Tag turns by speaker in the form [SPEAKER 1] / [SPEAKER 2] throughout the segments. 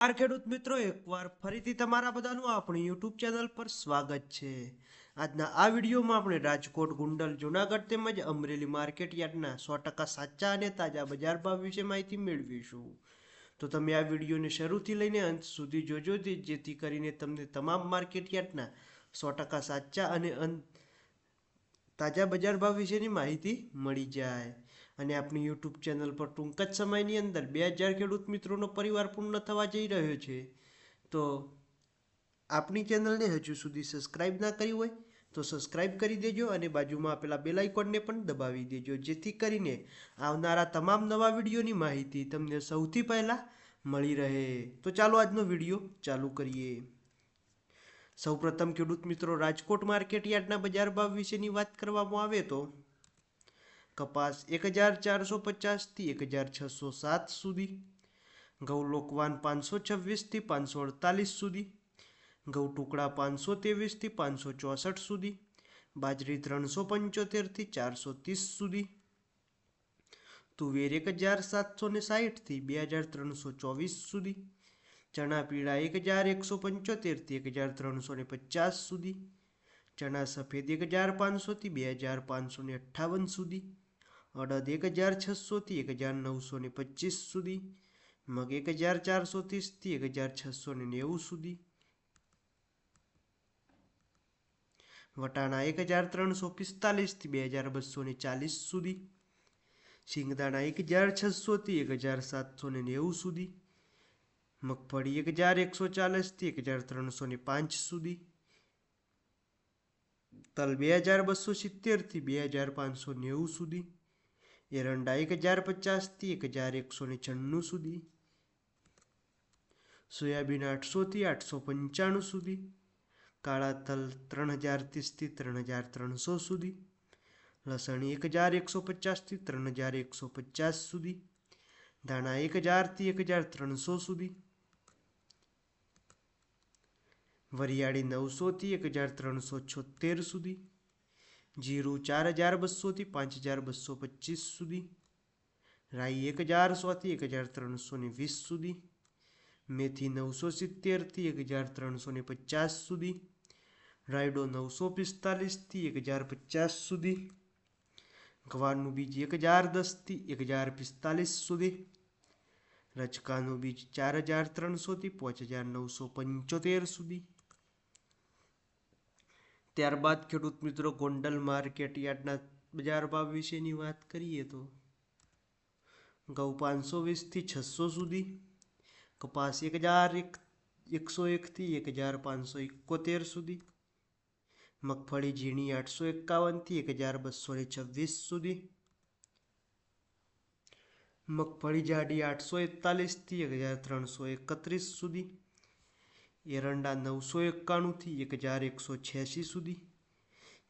[SPEAKER 1] નમસ્કાર ખેડૂત મિત્રો, એકવાર ફરીથી તમારા બધાનું આપણી યુટ્યુબ ચેનલ પર સ્વાગત છે. આજના આ વિડીયોમાં આપણે રાજકોટ, ગુંડલ, જુનાગઢ તેમજ અમરેલી માર્કેટ યાર્ડના સો ટકા સાચા અને તાજા બજાર ભાવ વિશે માહિતી મેળવીશું. તો તમે આ વિડીયોને શરૂથી લઈને અંત સુધી જોજો જેથી કરીને તમને તમામ માર્કેટ યાર્ડના સો ટકા સાચા અને અંત તાજા બજાર ભાવ વિશેની માહિતી મળી જાય. અને આપણી યુટ્યુબ ચેનલ પર ટૂંક જ સમયની અંદર બે હજાર ખેડૂત મિત્રોનો પરિવાર પૂર્ણ થવા જઈ રહ્યો છે, તો આપણી ચેનલને હજુ સુધી સબસ્ક્રાઇબ ના કરી હોય તો સબસ્ક્રાઇબ કરી દેજો અને બાજુમાં આપેલા બેલ આઇકોનને પણ દબાવી દેજો, જેથી કરીને આવનારા તમામ નવા વિડીયોની માહિતી તમને સૌથી પહેલાં મળી રહે. તો ચાલો આજનો વીડિયો ચાલુ કરીએ. સૌપ્રથમ ખેડૂત મિત્રો રાજકોટ માર્કેટ યાર્ડના બજાર ભાવ વિશેની વાત કરવામાં આવે તો કપાસ એક હજાર ચારસો પચાસથી એક હજાર છસો સાત સુધી ઘઉં લોકવાન પાંચસો છવ્વીસથી પાંચસો અડતાલીસ સુધી ઘઉં ટુકડા પાંચસો ત્રેવીસથી પાંચસો ચોસઠ સુધી, બાજરી ત્રણસો પંચોતેરથી ચારસો ત્રીસ સુધી, તુવેર એક હજાર સાતસો ને સાહીઠથી બે હજાર ત્રણસો ચોવીસ સુધી, ચણા પીળા એક હજાર એકસો પંચોતેરથી એક હજાર ત્રણસો ને પચાસ સુધી, ચણા સફેદ એક હજાર પાંચસોથી બે હજાર પાંચસો ને અઠ્ઠાવન સુધી અડદ એક હજાર છસોથી એક હજાર નવસો ને પચીસ સુધી, મગ એક હજાર ચારસો ત્રીસથી એક હજાર છસો નેવું સુધી. વટાણા એક હજાર ત્રણસો પિસ્તાલીસથી બે હજાર બસો ને ચાલીસ સુધી. શિંગદાણા એક હજાર છસોથી એક હજાર સાતસો ને નેવું સુધી. મગફળી એક હજાર એકસો ચાલીસથી એક હજાર ત્રણસો ને પાંચ સુધી. તલ બે હજાર બસો સિત્તેરથી બે હજાર પાંચસો નેવું સુધી. એરંડા એક હજાર પચાસથી એક હજાર એકસો ને છન્નું સુધી, સોયાબીન આઠસોથી આઠસો પંચાણું સુધી, કાળા તલ ત્રણ હજાર ત્રીસથી ત્રણ હજાર ત્રણસો સુધી, લસણ એક હજાર એકસો પચાસથી ત્રણ હજાર એકસો પચાસ સુધી, ધાણા એક હજારથી એક હજાર ત્રણસો સુધી, વરિયાળી નવસોથી એક હજાર ત્રણસો છોતેર સુધી જીરું ચાર હજાર બસોથી પાંચ હજાર બસો પચીસ સુધી. રાઈ એક હજાર સોથી એક હજાર ત્રણસો ને વીસ સુધી. મેથી નવસો સિત્તેરથી એક હજાર ત્રણસો ને પચાસ સુધી. રાયડો નવસો પિસ્તાલીસથી એક હજાર પચાસ સુધી. ગવારનું બીજ એક હજાર દસથી એક હજાર પિસ્તાલીસ સુધી. રચકાનું બીજ ચાર હજાર ત્રણસોથી પાંચ હજાર નવસો પંચોતેર સુધી. ત્યારબાદ ખેડૂત મિત્રો ગોંડલ માર્કેટ યાર્ડના બજાર ભાવ વિશેની વાત કરીએ તો ઘઉં પાંચસો વીસથી છસો સુધી, કપાસ એક હજાર એક, એકસો એકથી એક હજાર પાંચસો એકોતેર સુધી, મગફળી ઝીણી આઠસો એકાવનથી એક હજાર બસો ને છવ્વીસ સુધી, મગફળી જાડી આઠસો એકતાલીસથી એક હજાર ત્રણસો એકત્રીસ સુધી એરંડા નવસો એકાણુંથી એક હજાર એકસો છ્યાસી સુધી,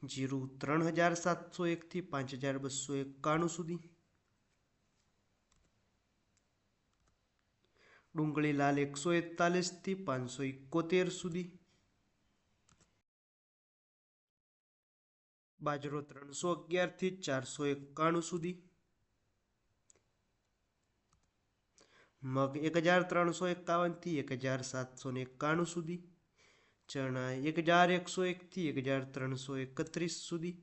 [SPEAKER 1] જીરું ત્રણ હજાર સાતસો એકથી પાંચ હજાર બસો એકાણું સુધી, ડુંગળી લાલ એકસો એકતાલીસથી પાંચસો એકોતેર સુધી, બાજરો ત્રણસો અગિયારથી ચારસો એકાણું સુધી મગ એક હજાર ત્રણસો એકાવનથી એક હજાર સાતસો ને એકાણું સુધી, ચણા એક હજાર એકસો એકથી એક હજાર ત્રણસો એકત્રીસ સુધી,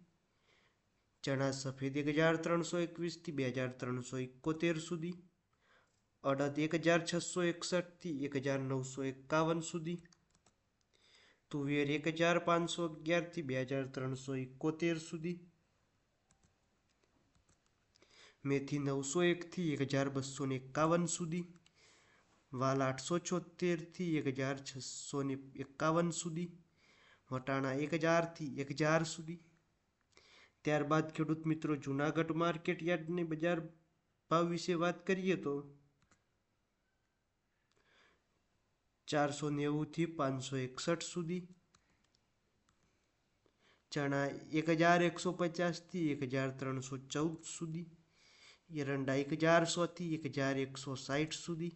[SPEAKER 1] ચણા સફેદ એક હજાર ત્રણસો એકવીસથી બે હજાર ત્રણસો એકોતેર સુધી, અડદ એક હજાર છસો એકસઠથી એક હજાર નવસો એકાવન સુધી, તુવેર એક હજાર પાંચસો અગિયારથી બે હજાર ત્રણસો એકોતેર સુધી મેથી નવસો એકથી એક હજાર બસો એકાવન સુધી, વાલ આઠસો છોતેરથી એક હજાર છસો એકાવન સુધી, વટાણા એક હજારથી એક હજાર સુધી. ત્યારબાદ ખેડૂત મિત્રો, જુનાગઢ માર્કેટ યાર્ડની બજાર ભાવ વિશે વાત કરીએ તો ચારસો નેવુંથી પાંચસો એકસઠ સુધી, ચણા એક હજાર એકસો પચાસથી એક હજાર ત્રણસો ચૌદ સુધી એરંડા એક હજાર સોથી એક હજાર એકસો સાઠ સુધી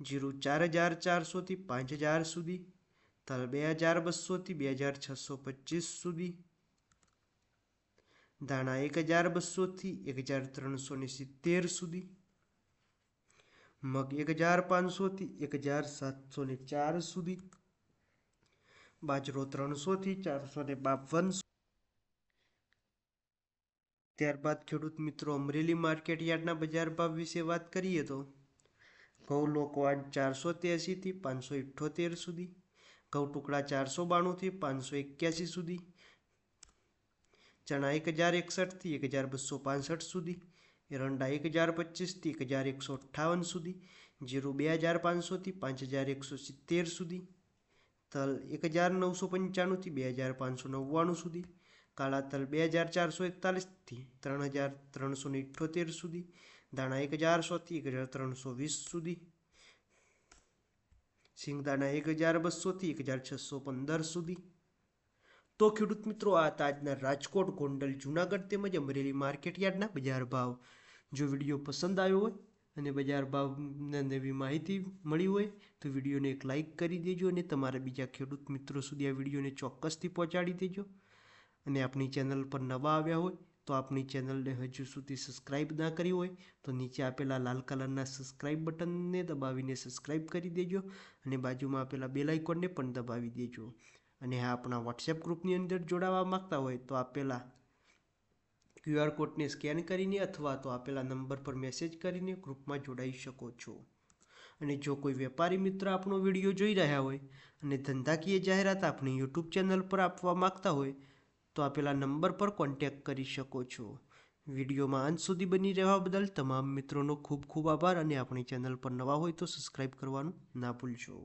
[SPEAKER 1] જીરું ચાર હજાર ચારસોથી પાંચ હજાર સુધી તલ બે હજાર બસોથી બે હજાર છસો પચીસ સુધી ધાણા એક હજાર બસોથી એક હજાર ત્રણસો ને સિત્તેર સુધી મગ એક હજાર પાંચસોથી એક હજાર સાતસો ને ચાર સુધી બાજરો ત્રણસોથી ચારસો ને બાવન ત્યારબાદ ખેડૂત મિત્રો અમરેલી માર્કેટ યાર્ડના બજાર ભાવ વિશે વાત કરીએ તો ઘઉં લોકવાડ ચારસો ત્યાસીથી પાંચસો ઇઠ્ઠોતેર સુધી, ઘઉં ટુકડા ચારસો બાણુંથી પાંચસો એક્યાસી સુધી, ચણા એક હજાર એકસઠથી એક હજાર બસો પાસઠ સુધી, એરંડા એક હજાર પચીસથી એક હજાર એકસો અઠ્ઠાવન સુધી, જીરું બે હજાર પાંચસોથી પાંચ હજાર એકસો સિત્તેર સુધી, તલ એક હજાર નવસો પંચાણુંથી બે હજાર પાંચસો નવ્વાણું સુધી કાળા બે હજાર ચારસો એકતાલીસથી ત્રણ હજાર ત્રણસો ઇઠ્ઠોતેર સુધી, દાણા એક હજારસોથી એક હજાર ત્રણસો વીસ સુધી સિંગદાણા એક હજાર બસોથી એક હજાર છસો પંદર સુધી. તો ખેડૂત મિત્રો, આ તાજના રાજકોટ, ગોંડલ, જુનાગઢ તેમજ અમરેલી માર્કેટ યાર્ડના બજાર ભાવ. જો વીડિયો પસંદ આવ્યો હોય અને બજાર ભાવને નવી માહિતી મળી હોય, તો વિડીયોને એક લાઇક કરી દેજો અને તમારા બીજા ખેડૂત મિત્રો સુધી આ વિડીયોને ચોક્કસથી પહોંચાડી દેજો. અને આપણી ચેનલ પર નવા આવ્યા હોય તો આપણી ચેનલને હજુ સુધી સબસ્ક્રાઈબ ના કરી હોય તો નીચે આપેલા લાલ કલરના સબસ્ક્રાઈબ બટનને દબાવીને સબસ્ક્રાઈબ કરી દેજો અને બાજુમાં આપેલા બેલ આઇકોનને પણ દબાવી દેજો. અને હા, આપણા વોટ્સએપ ગ્રુપની અંદર જોડાવા માંગતા હોય તો આપેલા ક્યુઆર કોડને સ્કેન કરીને અથવા તો આપેલા નંબર પર મેસેજ કરીને ગ્રુપમાં જોડાઈ શકો છો. અને જો કોઈ વેપારી મિત્ર આપણો વીડિયો જોઈ રહ્યા હોય અને ધંધાકીય જાહેરાત આપણી યુટ્યુબ ચેનલ પર આપવા માંગતા હોય તો આપેલા નંબર પર કોન્ટેક્ટ કરી શકો છો. વિડીયોમાં અંત સુધી બની રહેવા બદલ તમામ મિત્રોનો ખૂબ ખૂબ આભાર અને આપણી ચેનલ પર નવા હોય તો સબસ્ક્રાઈબ કરવાનું ના ભૂલશો.